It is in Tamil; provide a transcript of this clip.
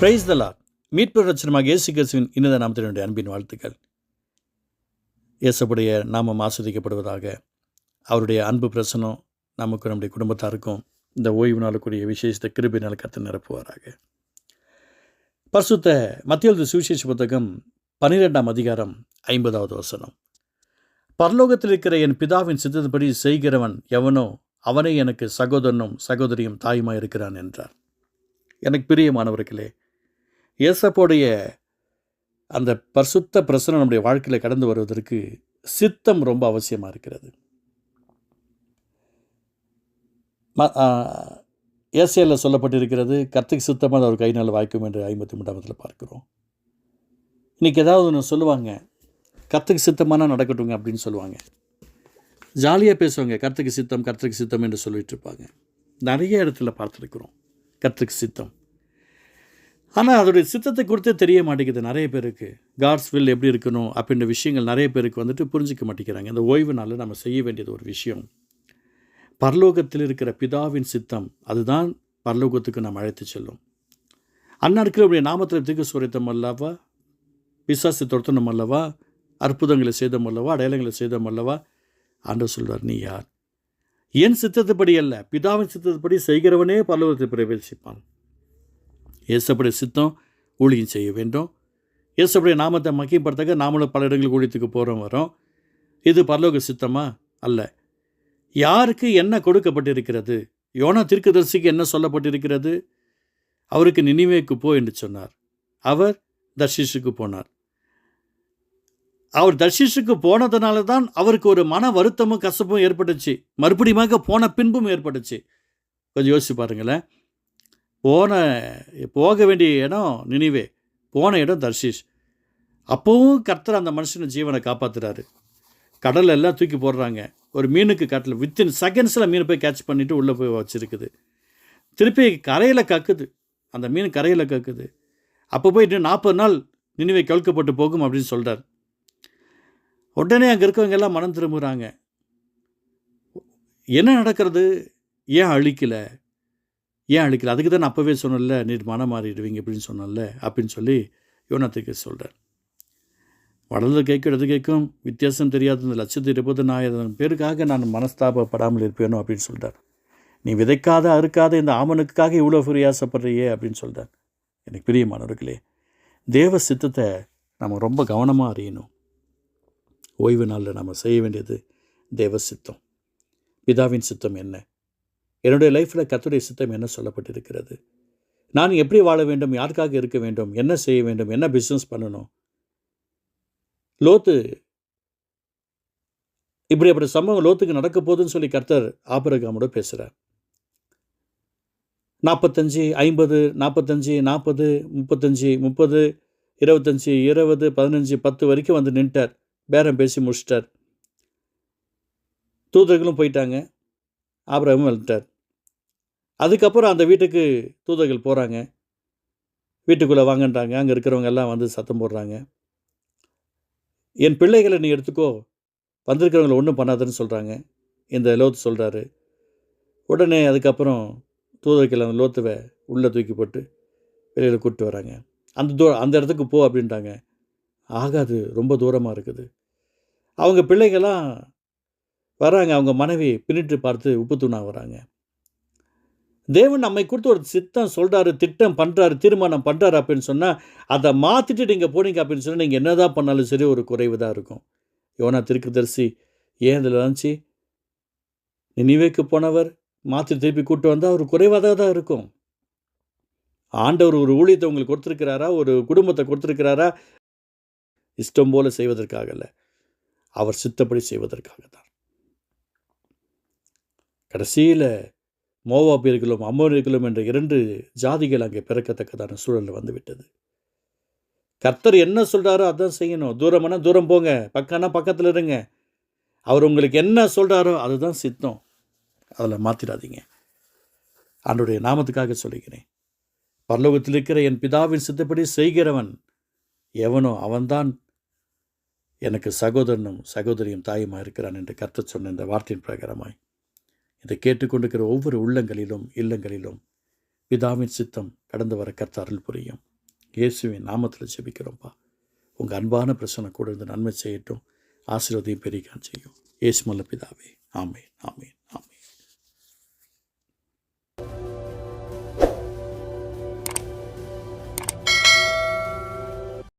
பிரைஸ் தலா மீட்பு ரச்சனமாக இயேசு கிறிஸ்துவின் இன்னத நாமத்தினுடைய அன்பின் வாழ்த்துக்கள். இயேசுடைய நாமம் ஆஸ்வதிக்கப்படுவதாக அவருடைய அன்பு பிரசனம் நமக்கு நம்முடைய குடும்பத்தாருக்கும் இந்த ஓய்வு நாளுக்குரிய விசேஷத்தை கிருபினால் கத்து நிரப்புவாராக. பரிசுத்த மத்திய சுவிசேஷ புத்தகம் பன்னிரெண்டாம் அதிகாரம் ஐம்பதாவது வசனம். பரலோகத்தில் இருக்கிற என் பிதாவின் சித்தத்தின்படி செய்கிறவன் எவனோ அவனே எனக்கு சகோதரனும் சகோதரியும் தாயுமாய் இருக்கிறான் என்றார். எனக்கு பிரியமானவர்களே இயேசப்போடைய அந்த பரிசுத்த பிரசனம் நம்முடைய வாழ்க்கையில் கடந்து வருவதற்கு சித்தம் ரொம்ப அவசியமாக இருக்கிறது. ஏசியில் சொல்லப்பட்டிருக்கிறது கர்த்திக் சித்தமாக அவர் கை நாள் வாய்க்கும் என்று ஐம்பத்தி மூன்றாவதில் பார்க்குறோம். இன்றைக்கி ஏதாவது ஒன்று சொல்லுவாங்க கர்த்துக்கு சித்தமானால் நடக்கட்டுங்க அப்படின்னு சொல்லுவாங்க. ஜாலியாக பேசுவாங்க கர்த்துக்கு சித்தம் கர்த்துக்கு சித்தம் என்று சொல்லிகிட்டு இருப்பாங்க. நிறைய இடத்துல பார்த்துருக்குறோம் கர்த்துக்கு சித்தம் ஆனால் அதோடைய சித்தத்தை கொடுத்தே தெரிய மாட்டேங்குது. நிறைய பேருக்கு. காட்ஸ் வில் எப்படி இருக்கணும் அப்படின்ற விஷயங்கள் நிறைய பேருக்கு வந்துட்டு புரிஞ்சிக்க மாட்டேங்கிறாங்க. இந்த ஓய்வு நாளில் நம்ம செய்ய வேண்டியது ஒரு விஷயம். பரலோகத்தில் இருக்கிற பிதாவின் சித்தம் அதுதான் பரலோகத்துக்கு நாம் அழைத்து செல்லும். அந்நாட்களுடைய நாமத்தில் திக்கு சுரைத்தம் அல்லவா? விசாசி துரத்தனம் அல்லவா? அற்புதங்களை செய்தம் அல்லவா? அடையாளங்களை செய்தம் அல்லவா? ஆண்டவர் சொல்வார் நீ யார்? என் சித்தத்தைப்படி அல்ல. பிதாவின் சித்தத்தைப்படி செய்கிறவனே பரலோகத்தை பிரவேசிப்பான். இயேசப்படைய சித்தம் ஊழியம் செய்ய வேண்டும். இயேசப்படைய நாமத்தை மக்கியப்படுத்தக்க நாமளும் பல இடங்களுக்கு ஊழியத்துக்கு போகிறோம் வரோம். இது பரலோக சித்தமா? அல்ல. யாருக்கு என்ன கொடுக்கப்பட்டிருக்கிறது? யோனா தீர்க்கதரிசிக்கு என்ன சொல்லப்பட்டிருக்கிறது? அவருக்கு நினைவேக்கு போ என்று சொன்னார். அவர் தர்ஷிஷுக்கு போனார். அவர் தர்ஷிஷுக்கு போனதுனால தான் அவருக்கு ஒரு மன வருத்தமும் கசப்பும் ஏற்பட்டுச்சு. மறுபடியுமாக போன பின்பும் ஏற்பட்டுச்சு. கொஞ்சம் யோசிச்சு பாருங்களேன். போன போக வேண்டிய இடம் நினைவே. போன இடம் தர்ஷிஷ். அப்போவும் கர்த்தர் அந்த மனுஷனை ஜீவனை காப்பாற்றுறாரு கடலில் எல்லாம் தூக்கி போடுறாங்க. ஒரு மீனுக்கு காட்டில் வித்தின் செகண்ட்ஸில் மீனை போய் கேட்ச் பண்ணிவிட்டு உள்ளே போய் வச்சுருக்குது. திருப்பி கரையில் கக்குது. அந்த மீன் கரையில் கக்குது. அப்போ போய் இன்னும் நாற்பது நாள் நினைவை கழுக்கப்பட்டு போகும் அப்படின்னு சொல்கிறார் உடனே அங்கே இருக்கவங்க எல்லாம் மனம் திரும்புகிறாங்க என்ன நடக்கிறது? ஏன் அழிக்கலை? ஏன் அழிக்கல? அதுக்கு தான் நான் அப்போவே சொன்னல நீர் மனம் மாறிடுவீங்க அப்படின்னு சொன்னல அப்படின்னு சொல்லி யோனத்துக்கு சொல்கிறார் வளர்ந்து கேட்கிறது கேட்கும் வித்தியாசம் தெரியாத இந்த லட்சத்து இருபது பேருக்காக நான் மனஸ்தாபப்படாமல் இருப்பேனோ அப்படின்னு சொல்கிறார் நீ விதைக்காத அறுக்காத இந்த ஆமனுக்காக இவ்வளோ பிரியாசப்படுறியே அப்படின்னு சொல்கிறார் எனக்கு பிரியமானவர்களே தேவ சித்தத்தை நம்ம ரொம்ப கவனமாக அறியணும். ஓய்வு நாளில் நம்ம செய்ய வேண்டியது தேவ சித்தம். பிதாவின் சித்தம் என்ன? என்னுடைய லைஃப்பில் கத்துடைய சித்தம் என்ன சொல்லப்பட்டிருக்கிறது? நான் எப்படி வாழ வேண்டும்? யாருக்காக இருக்க வேண்டும்? என்ன செய்ய வேண்டும்? என்ன பிஸ்னஸ் பண்ணணும்? லோத்து இப்படி அப்படி சம்பவம் லோத்துக்கு நடக்க போகுதுன்னு சொல்லி கர்த்தர் ஆபரகாமோட பேசுகிறார் நாற்பத்தஞ்சு ஐம்பது நாற்பத்தஞ்சு நாற்பது முப்பத்தஞ்சு முப்பது இருபத்தஞ்சி இருபது பதினஞ்சு பத்து வரைக்கும் வந்து நின்ட்டார். பேரம் பேசி முடிச்சிட்டார். தூதர்களும் போயிட்டாங்க. ஆபிரகமும் வந்துட்டார் அதுக்கப்புறம் அந்த வீட்டுக்கு தூதர்கள் போகிறாங்க வீட்டுக்குள்ளே வாங்கன்றாங்க. அங்கே இருக்கிறவங்க எல்லாம் வந்து சத்தம் போடுறாங்க. என் பிள்ளைகளை நீ எடுத்துக்கோ. வந்திருக்கிறவங்கள ஒன்றும் பண்ணாதுன்னு சொல்கிறாங்க இந்த லோத்து சொல்கிறாரு உடனே அதுக்கப்புறம் தூதர்கள் அந்த லோத்துவை உள்ளே தூக்கி போட்டு வெளியில் கூப்பிட்டு வராங்க. அந்த தூ அந்த இடத்துக்கு போ அப்படின்ட்டாங்க ஆகாது. ரொம்ப தூரமாக இருக்குது. அவங்க பிள்ளைகள்லாம் வராங்க அவங்க மனைவி பின்னிட்டு பார்த்து உப்பு தூணா வராங்க தேவன் நம்மை கொடுத்து ஒரு சித்தம் சொல்கிறாரு திட்டம் பண்ணுறாரு தீர்மானம் பண்ணுறாரு அப்படின்னு சொன்னால் அதை மாற்றிட்டு நீங்கள் போனீங்க அப்படின்னு சொன்னால் நீங்கள் என்ன தான் பண்ணாலும் சரி ஒரு குறைவு தான் இருக்கும். யோனா திருக்குதரிசி ஏன் இதில் வந்துச்சு நினைவேக்கு போனவர் மாற்றி திருப்பி கூப்பிட்டு வந்தால் ஒரு குறைவாக தான் இருக்கும். ஆண்டவர் ஒரு ஊழியத்தை உங்களுக்கு கொடுத்துருக்கிறாரா? ஒரு குடும்பத்தை கொடுத்துருக்கிறாரா? இஷ்டம் போல் செய்வதற்காக இல்லை அவர் சித்தப்படி செய்வதற்காக தான். கடைசியில் மோவாபியர்களும் அம்மோரியர்களும் என்ற இரண்டு ஜாதிகள் அங்கே பிறக்கத்தக்கதான சூழல் வந்துவிட்டது. கர்த்தர் என்ன சொல்கிறாரோ அதான் செய்யணும். தூரம்னா தூரம் போங்க. பக்கம்னா பக்கத்தில் இருங்க. அவர் உங்களுக்கு என்ன சொல்கிறாரோ அதுதான் சித்தம். அதில் மாற்றிடாதீங்க அவனுடைய நாமத்துக்காக சொல்லிக்கிறேன் பரலோகத்தில் இருக்கிற என் பிதாவின் சித்தப்படி செய்கிறவன் எவனோ அவன்தான் எனக்கு சகோதரனும் சகோதரியும் தாயுமாக இருக்கிறான் என்று கர்த்தர் சொன்ன இந்த வார்த்தையின் பிரகாரமாய். இதை கேட்டுக்கொண்டிருக்கிற ஒவ்வொரு உள்ளங்களிலும் இல்லங்களிலும் பிதாவின் சித்தம் கடந்து வர கர்த்தாரில் புரியும். இயேசுவின் நாமத்தில் ஜெபிக்கிறோம்ப்பா உங்கள் அன்பான பிரச்சனை கூட இருந்து நன்மை செய்யட்டும். ஆசீர்வதியும் பெருகான் செய்யும். இயேசுமல்ல பிதாவே. ஆமேன் ஆமேன்.